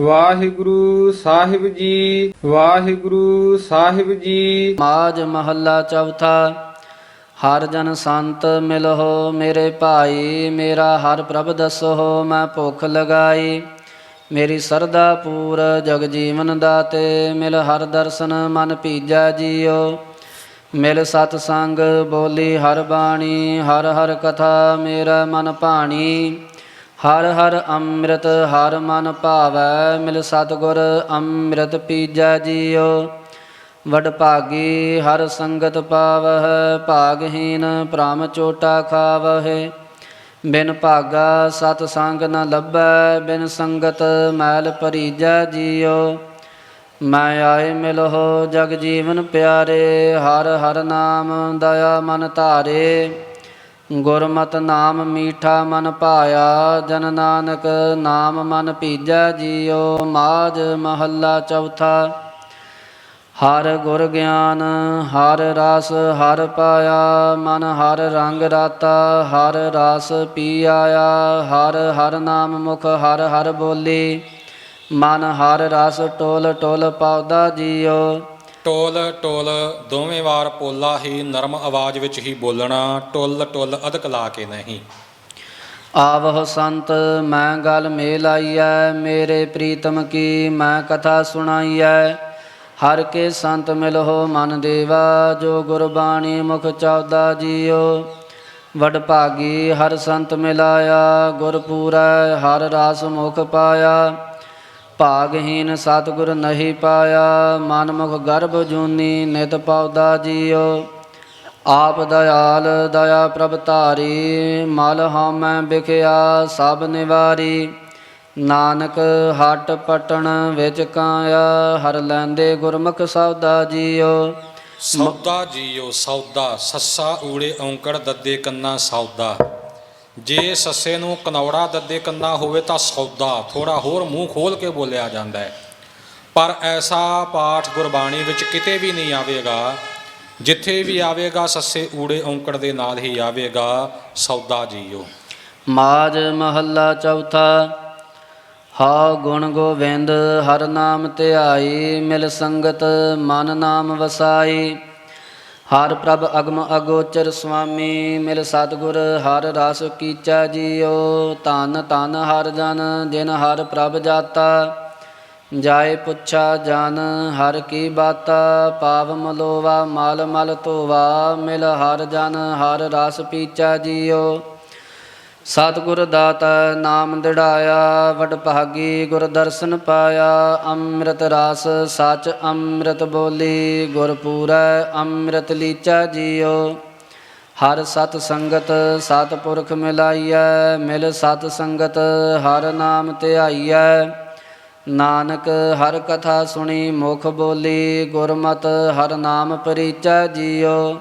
ਵਾਹਿਗੁਰੂ ਸਾਹਿਬ ਜੀ, ਵਾਹਿਗੁਰੂ ਸਾਹਿਬ ਜੀ। ਮਾਜ ਮਹੱਲਾ ਚੌਥਾ, ਹਰ ਜਨ ਸੰਤ ਮਿਲਹੁ ਮੇਰੇ ਭਾਈ, ਮੇਰਾ ਹਰ ਪ੍ਰਭ ਦਸੋ ਮੈਂ ਭੁੱਖ ਲਗਾਈ। ਮੇਰੀ ਸਰਦਾ ਪੂਰ ਜਗ ਜੀਵਨ ਦਾਤੇ, ਮਿਲ ਹਰ ਦਰਸ਼ਨ ਮਨ ਪੀਜੈ ਜੀਓ ਮਿਲ ਸਤ ਸੰਗ ਬੋਲੀ ਹਰ ਬਾਣੀ, ਹਰ ਹਰ ਕਥਾ ਮੇਰਾ ਮਨ ਭਾਣੀ। ਹਰ ਹਰ ਅੰਮ੍ਰਿਤ ਹਰ ਮਨ ਭਾਵੈ, ਮਿਲ ਸਤਗੁਰ ਅੰਮ੍ਰਿਤ ਪੀਜੈ ਜੀਉ। ਵਡ ਭਾਗੀ ਹਰ ਸੰਗਤ ਪਾਵਹਿ, ਭਾਗਹੀਨ ਭ੍ਰਮ ਚੋਟਾ ਖਾਵਹਿ। ਬਿਨ ਭਾਗਾ ਸਤ ਸੰਗ ਨ ਲੱਭੈ, ਬਿਨ ਸੰਗਤ ਮੈਲ ਭਰੀਜੈ ਜੀਉ। ਮੈਂ ਆਏ ਮਿਲਹੁ ਜਗ ਜੀਵਨ ਪਿਆਰੇ, ਹਰ ਹਰ ਨਾਮ ਦਇਆ ਮਨ ਧਾਰੇ। ਗੁਰਮਤ ਨਾਮ ਮੀਠਾ ਮਨ ਭਾਇਆ, ਜਨ ਨਾਨਕ ਨਾਮ ਮਨ ਪੀਜੈ ਜੀਉ ਮਾਜ ਮਹੱਲਾ ਚੌਥਾ। ਹਰ ਗੁਰ ਗਿਆਨ, ਹਰ ਰਸ, ਹਰ ਪਾਇਆ, ਮਨ ਹਰ ਰੰਗ ਰਾਤਾ, ਹਰ ਰਸ ਪੀ ਆਇਆ। ਹਰ ਹਰ ਨਾਮ ਮੁਖ, ਹਰ ਹਰ ਬੋਲੀ, ਮਨ ਹਰ ਰਸ ਟੋਲ ਟੋਲ ਪਾਉਦਾ ਜੀਉ। ਟੋਲ ਟੋਲ, ਦੋਵੇਂ ਵਾਰ ਪੋਲਾ ਹੀ ਨਰਮ ਆਵਾਜ਼ ਵਿੱਚ ਹੀ ਬੋਲਣਾ, ਟੁੱਲ ਟੁੱਲ ਅਧਕ ਲਾ ਕੇ ਨਹੀਂ। ਆਵਹ ਸੰਤ, ਮੈਂ ਗਲ ਮੇਲ ਆਈਐ, ਮੇਰੇ ਪ੍ਰੀਤਮ ਕੀ ਮੈਂ ਕਥਾ ਸੁਣਾਈਐ। ਹਰ ਕੇ ਸੰਤ ਮਿਲਹੁ ਮਨ ਦੇਵਾ, ਜੋ ਗੁਰਬਾਣੀ ਮੁਖ ਚੌਦਾ ਜੀਓ। ਵਡ ਭਾਗੀ ਹਰ ਸੰਤ ਮਿਲਾਇਆ ਗੁਰ ਹਰ ਰਾਸ ਮੁਖ ਪਾਇਆ। ਭਾਗਹੀਨ ਸਤਿਗੁਰ ਨਹੀਂ ਪਾਇਆ ਮਨ ਮੁਖ ਗਰਭ ਜੂਨੀ ਨਿਤ ਪੌਦਾ ਜੀਉ। ਆਪ ਦਇਆਲ, ਦਇਆ ਪ੍ਰਭ ਧਾਰੀ, ਮਲ ਹਉਮੈ ਬਿਖਿਆ ਸਭ ਨਿਵਾਰੀ। ਨਾਨਕ ਹਟ ਪਟਣ ਵਿੱਚ ਕਾਇਆ, ਹਰ ਲੈਂਦੇ ਗੁਰਮੁਖ ਸੌਦਾ ਜੀਉ। ਸੌਦਾ ਜੀਓ ਸੌਦਾ। ਸੱਸਾ ਊੜੇ ਔਂਕੜ ਦੱਦੇ ਕੰਨਾ ਸੌਦਾ। ਜੇ ਸੱਸੇ ਨੂੰ ਕਨੌੜਾ ਦੱਦੇ ਕੰਨਾ ਹੋਵੇ ਤਾਂ ਸੌਦਾ ਥੋੜਾ ਹੋਰ ਮੂੰਹ ਖੋਲ ਕੇ ਬੋਲਿਆ ਜਾਂਦਾ ਹੈ। ਪਰ ਐਸਾ ਪਾਠ ਗੁਰਬਾਣੀ ਵਿੱਚ ਕਿਤੇ ਵੀ ਨਹੀਂ ਆਵੇਗਾ। ਜਿੱਥੇ ਵੀ ਆਵੇਗਾ, ਸੱਸੇ ਊੜੇ ਔਂਕੜ ਦੇ ਨਾਲ ਹੀ ਆਵੇਗਾ, ਸੌਦਾ ਜੀਓ। ਮਾਜ ਮਹੱਲਾ ਚੌਥਾ ਹਾ ਗੁਣ ਗੋਬਿੰਦ ਹਰ ਨਾਮ ਧਿਆਈ, ਮਿਲ ਸੰਗਤ, ਮਨ ਨਾਮ ਵਸਾਈ। ਹਰ ਪ੍ਰਭ ਅਗਮ ਅਗੋਚਰ ਸੁਆਮੀ, ਮਿਲ ਸਤਗੁਰ, ਹਰ ਰਸ ਕੀਚਾ ਜੀਓ ਧੰਨ ਤਨ ਹਰ ਜਨ, ਜਿਨ ਹਰ ਪ੍ਰਭ ਜਾਤਾ। ਜਾਏ ਪੁੱਛਾ ਜਨ, ਹਰ ਕੀ ਬਾਤਾ। ਪਾਵ ਮਲੋਵਾ, ਮਲ ਮਲ ਧੋਵਾ, ਮਿਲ ਹਰ ਜਨ, ਹਰ ਰਸ ਪੀਚਾ ਜੀਓ ਸਤਿਗੁਰ ਦਾਤਾ ਨਾਮ ਦਿੜਾਇਆ, ਵਡ ਭਾਗੀ ਗੁਰ ਦਰਸ਼ਨ ਪਾਇਆ, ਅੰਮ੍ਰਿਤ ਰਾਸ ਸਚ ਅੰਮ੍ਰਿਤ ਬੋਲੀ, ਗੁਰ ਪੂਰੈ ਅੰਮ੍ਰਿਤ ਲੀਚਾ ਜੀਓ। ਹਰ ਸਤ ਸੰਗਤ ਸਤ ਪੁਰਖ ਮਿਲਾਈਐ, ਮਿਲ ਸਤ ਸੰਗਤ ਹਰ ਨਾਮ ਧਿਆਈਐ। ਨਾਨਕ ਹਰ ਕਥਾ ਸੁਣੀ ਮੁਖ ਬੋਲੀ, ਗੁਰਮਤ ਹਰ ਨਾਮ ਪਰੀਚੈ ਜੀਓ।